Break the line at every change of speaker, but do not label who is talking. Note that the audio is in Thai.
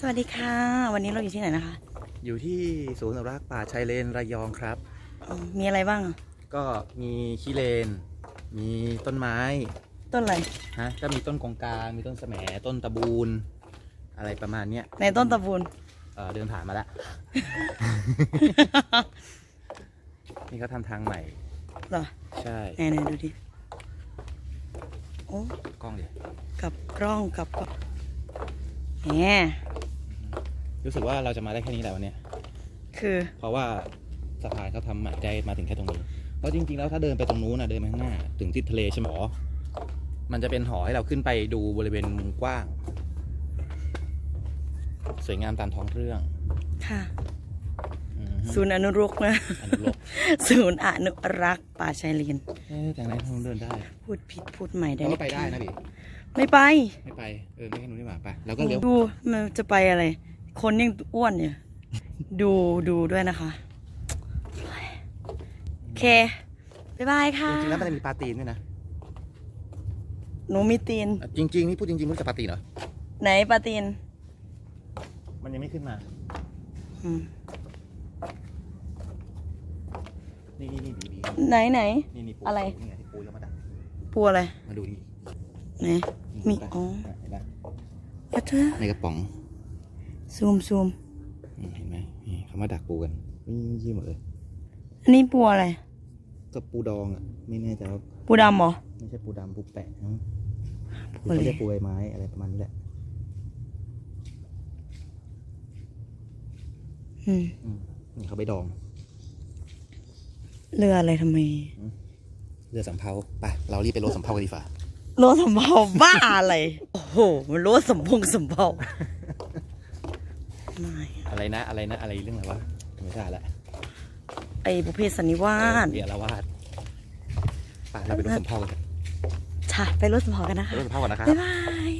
สวัสดีค่ะ วันนี้เราอยู่ที่ไหนนะคะ
อยู่ที่ศูนย์อนุรักษ์ป่าชายเลนระยองครับ
อืมมีอะไรบ้าง
ก็มีขี้เลน มีต้นไม้
ต้นอะไร
ฮะ ก็มีต้นกงกลางมีต้นแสมต้นตะบูน อะไรประมาณเนี้ย
ในต้นตะบูน
เออเดินผ่านมาแล้ว นี่เขาทำทางใหม่
เหรอ
ใช่
ไหนไหนดูดิ โอ้
กล้องดิ
กับกล้องกับกับแหม
รู้สึกว่าเราจะมาได้แค่นี้แหละวันเนี้ย
คือ
เพราะว่าสะพานเขาทำใหม่ได้มาถึงแค่ตรงนี้เพราะจริงๆแล้วถ้าเดินไปตรงนู้นนะเดินไปข้างหน้า ถึงที่ทะเลใช่ไหมมันจะเป็นหอให้เราขึ้นไปดูบริเวณมุมกว้าง สวยงามตามท้องเรื่อง
ค่ะ
อือฮึ
ศูนย์อนุรักษ์นะ
อนุโลก
ศูนย์อนุรักษ์ป่าชายเลน
เอ๊ะแต่ไหนทางนู้นเดินได้
พูดผิดพูดใหม่ได้
เรา
หม
ก็ไปได้นะพี่
ไม่ไป
ไม่ไปเออไม่แค่นู้นนี่หว่าไปแล้วก็เลี้ยว
ดูมันจะไปอะไร คนยังอ้วนอยู่ดูดูด้วยนะคะโอเคบ๊ายบายค่ะ
จริงๆแล้วมันจะมีปลาตีนด้วยนะ
หนูมีตีน
อะจริง ๆ นี่พูดจริงๆรู้จักปลาตีนเหรอ
ไหนปลาตีน
มันยังไม่ขึ้นมา
อืม
นี่นี่นี่บีบี
ไหนไหน
นี่นี่ปู
อะไร
นี่ไงที่ปูแล้วมาดัก
ปูอะไร
มาดูนี่
ไหน
นี่
มี
เห็นปะ
อ๋อะ
เห็นปะ
เอาเธอ
ในกระป๋อง
ซูมซูม
อืมเห็นไหมนี่เขามาดักปูกันนี่ยี่หมดเลย
อันนี้ปูอะไร
ก็ปูดองอะ ไม่แน่ใจว่า
ปูดำเหรอ
ไม่ใช่ปูดำปูแปะนะ
ปู
คือ
อะไร
เขาเรียกปูใบไม้อะไรประมาณนี้แหละ
อืม
อืมนี่เขาไปดอง
เรืออะไรทำไม
เรือสำเภาไปเรารีบไปรถสำเภากันดีกว่า
รถสำเภาบ้าอะไร โอ้โห มันรถสำพงสำเภา ไม่
อะไรนะอะไรนะอะไรเรื่องอะไรวะไม่ใช่ละ
ไอ้บุพเพสันนิวาส
เดี๋ยวละวาดไปเราไปรถสำเภากัน
ค่ะไปรถสำเภากันนะคะ
ไปรถสำเภาก่อนนะครับ
บ๊ายบาย